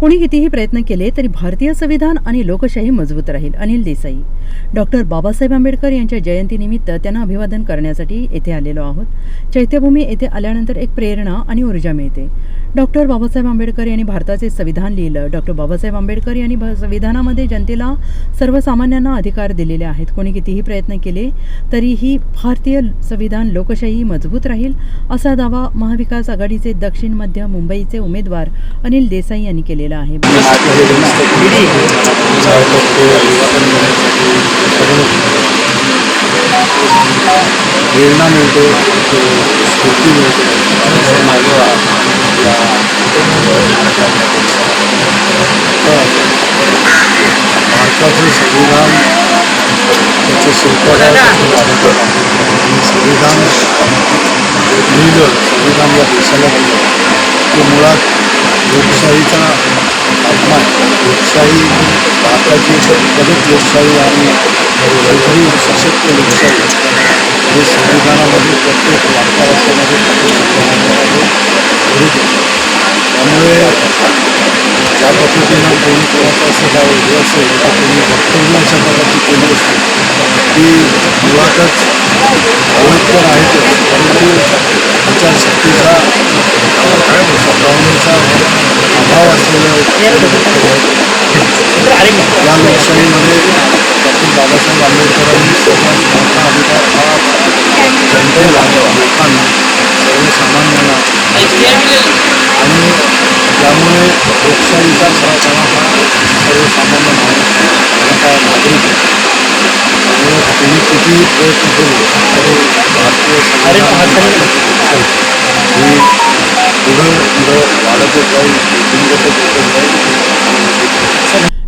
कोणी कितीही प्रयत्न केले तरी भारतीय संविधान आणि लोकशाही मजबूत राहील. अनिल देसाई. डॉक्टर बाबासाहेब आंबेडकर यांच्या जयंतीनिमित्त त्यांना अभिवादन करण्यासाठी येथे आलेलो आहोत. चैत्यभूमी येथे आल्यानंतर एक प्रेरणा आणि ऊर्जा मिळते. डॉक्टर बाबासाहेब आंबेडकर यांनी भारताचे संविधान लिहिलं. डॉक्टर बाबासाहेब आंबेडकर यांनी संविधानामध्ये जनतेला सर्वसामान्यांना अधिकार दिलेले आहेत. कोणी कितीही प्रयत्न केले तरीही भारतीय संविधान लोकशाही मजबूत राहील असा दावा महाविकास आघाडीचे दक्षिण मध्य मुंबईचे उमेदवार अनिल देसाई यांनी केलेला आहे. प्रेरणा मिळते स्फूर्ती मिळते असं माझं या तर भारताचे संविधान त्याचे शिल्पकार आणि संविधान लिहिलं संविधान या देशाला दिलं ते मुळात लोकशाहीचा आत्मा आहे लोकशाही भारताची प्रगत लोकशाही आणि सशक्त लोकशाही हे संविधानामध्ये प्रत्येक प्रत्येक त्यामुळे ज्या पद्धतीनं कोणी कोणाचं असं हे असेल तर कोणी वक्तव्य अशा प्रकारची केली असते. ती मुळातच अवैध आहेतच परंतु विचारशक्तीचा काय अभाव असलेलं या लोकशाहीमध्ये डॉक्टर बाबासाहेब आंबेडकरांनी सर्वात मोठा अधिकार हा जनतेला लोकांना सर्वसामान्यांना आणि त्यामुळे लोकशाहीचा खरा हा सर्वसामान्य माणूस हा नागरिक त्यामुळे कितीही प्रयत्न केले तरी भारतीय ही पुढं पुढं वाढतच जाईल जाईल